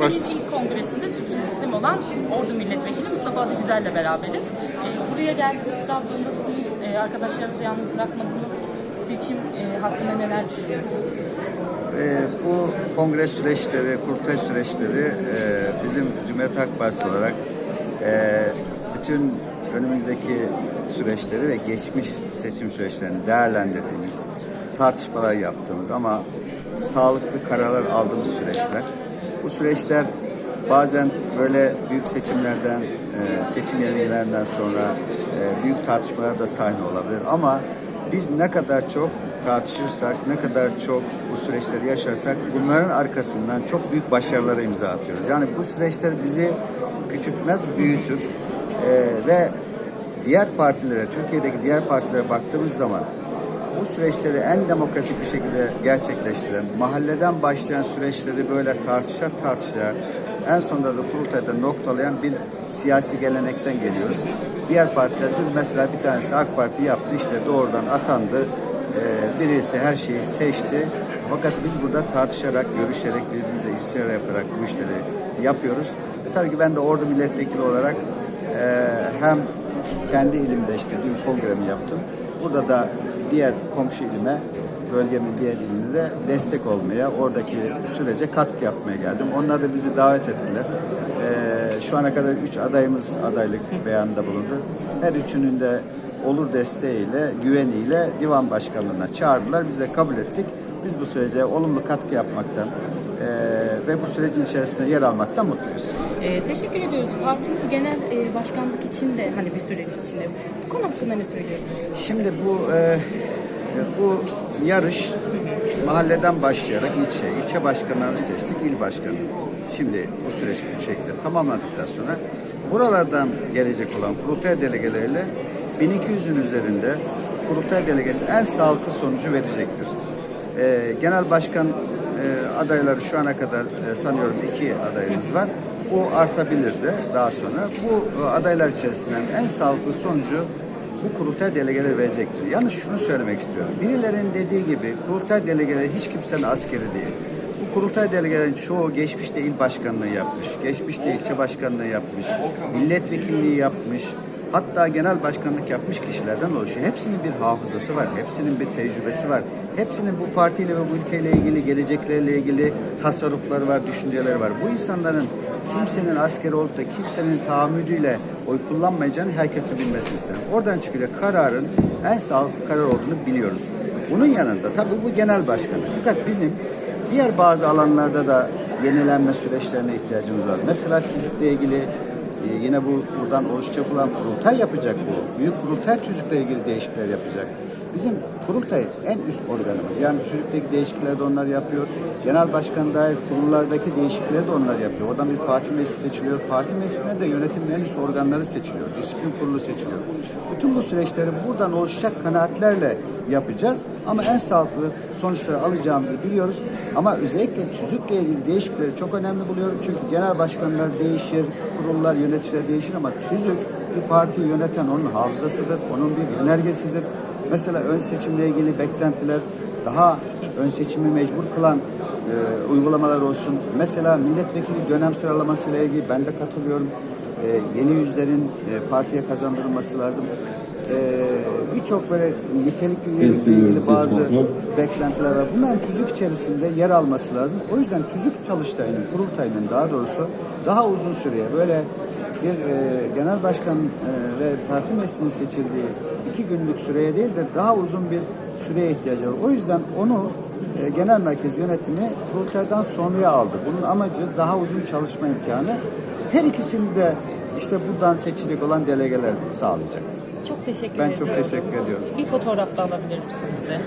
MHP'nin ilk kongresinde sürpriz isim olan Ordu Milletvekili Mustafa Adıgüzel'le beraberiz. Ee, buraya geldiniz, Trabzon'dasınız, ee, arkadaşlarınızı yalnız bırakmadınız. Seçim e, hakkında neler düşünüyorsunuz? Ee, bu kongre süreçleri, kurultay süreçleri e, bizim Cumhuriyet Halk Partisi olarak e, bütün önümüzdeki süreçleri ve geçmiş seçim süreçlerini değerlendirdiğimiz, tartışmalar yaptığımız ama sağlıklı kararlar aldığımız süreçler. Bu süreçler bazen böyle büyük seçimlerden, e, seçim yenilgilerinden sonra e, büyük tartışmalara da sahne olabilir ama biz ne kadar çok tartışırsak, ne kadar çok bu süreçleri yaşarsak bunların arkasından çok büyük başarılara imza atıyoruz. Yani bu süreçler bizi küçültmez, büyütür Ee, ve diğer partilere, Türkiye'deki diğer partilere baktığımız zaman bu süreçleri en demokratik bir şekilde gerçekleştiren, mahalleden başlayan süreçleri böyle tartışa tartışa en sonunda da kurultayda noktalayan bir siyasi gelenekten geliyoruz. Diğer partiler dün mesela bir tanesi AK Parti yaptı işte doğrudan atandı. Ee, birisi her şeyi seçti. Fakat biz burada tartışarak, görüşerek, birbirimize istişare yaparak bu işleri yapıyoruz. E, tabii ki ben de ordu milletvekili olarak e, hem kendi ilimde işte dün kongremi yaptım. Burada da diğer komşu ilime, bölgemin diğer iline de destek olmaya, oradaki sürece katkı yapmaya geldim. Onlar da bizi davet ettiler. Ee, şu ana kadar üç adayımız adaylık beyanında bulundu. Her üçünün de olur desteğiyle, güveniyle divan başkanlığına çağırdılar. Biz de kabul ettik. Biz bu sürece olumlu katkı yapmaktan eee, ve bu sürecin içerisinde yer almaktan mutluyuz. Ee, teşekkür ediyoruz. Partiniz genel e, başkanlık için de hani bir süreç içinde. Bu konu hakkında ne söyleyebilirsiniz? Şimdi bu e, bu yarış mahalleden başlayarak ilçe, ilçe başkanlarını seçtik, il başkanı. Şimdi bu süreç bu şekilde tamamladıktan sonra buralardan gelecek olan kurultay delegeleriyle 1200'ün üzerinde kurultay delegesi en sağlıklı sonucu verecektir. E, genel başkan e, adayları şu ana kadar e, sanıyorum iki adayımız var. Bu artabilir de daha sonra. Bu e, adaylar içerisinden en sağlıklı sonucu bu kurultay delegeleri verecektir. Yalnız şunu söylemek istiyorum. Birilerinin dediği gibi kurultay delegeleri hiç kimsenin askeri değil. Bu kurultay delegelerin çoğu geçmişte il başkanlığı yapmış, geçmişte ilçe başkanlığı yapmış, milletvekilliği yapmış, hatta genel başkanlık yapmış kişilerden oluşuyor. Hepsinin bir hafızası var, hepsinin bir tecrübesi var. Hepsinin bu partiyle ve bu ülkeyle ilgili, gelecekleriyle ilgili tasarrufları var, düşünceleri var. Bu insanların kimsenin askeri olup da kimsenin tahammüdüyle oy kullanmayacağını herkesin bilmesini isterim. Oradan çıkacak kararın en sağlıklı karar olduğunu biliyoruz. Bunun yanında tabii bu genel başkanı. Fakat bizim diğer bazı alanlarda da yenilenme süreçlerine ihtiyacımız var. Mesela tüzükle ilgili ee, yine bu buradan oluşacak olan kurultay yapacak bu. Büyük kurultay tüzükle ilgili değişiklikler yapacak. Bizim kurultay en üst organımız. Yani tüzükteki değişiklikleri de onlar yapıyor. Genel başkan dair kurullardaki değişiklikleri de onlar yapıyor. Oradan bir parti meclisi seçiliyor. Parti meclisinde de yönetimin en üst organları seçiliyor. Disiplin kurulu seçiliyor. Bütün bu süreçleri buradan oluşacak kanaatlerle yapacağız. Ama en sağlıklı sonuçları alacağımızı biliyoruz. Ama özellikle tüzükle ilgili değişiklikleri çok önemli buluyorum. Çünkü genel başkanlar değişir, kurullar, yöneticiler değişir ama tüzük bir partiyi yöneten onun hafızasıdır, onun bir yönergesidir. Mesela ön seçimle ilgili beklentiler daha ön seçimi mecbur kılan e, uygulamalar olsun. Mesela milletvekili dönem sıralamasıyla ilgili ben de katılıyorum. E, yeni yüzlerin e, partiye kazandırılması lazım. E, Birçok böyle nitelikli ilgili bazı beklentiler var. Bunların tüzük içerisinde yer alması lazım. O yüzden tüzük çalıştayının, kurultayının daha doğrusu daha uzun süreye böyle bir e, genel başkan e, ve parti meclisinin seçildiği iki günlük süreye değil de daha uzun bir süreye ihtiyacı var. O yüzden onu e, genel merkez yönetimi kurultaydan sonraya aldı. Bunun amacı daha uzun çalışma imkanı. Her ikisini de işte buradan seçilecek olan delegeler sağlayacak. Çok teşekkür Ben ediyorum. çok teşekkür ediyorum. Bir fotoğraf da alabilir misiniz?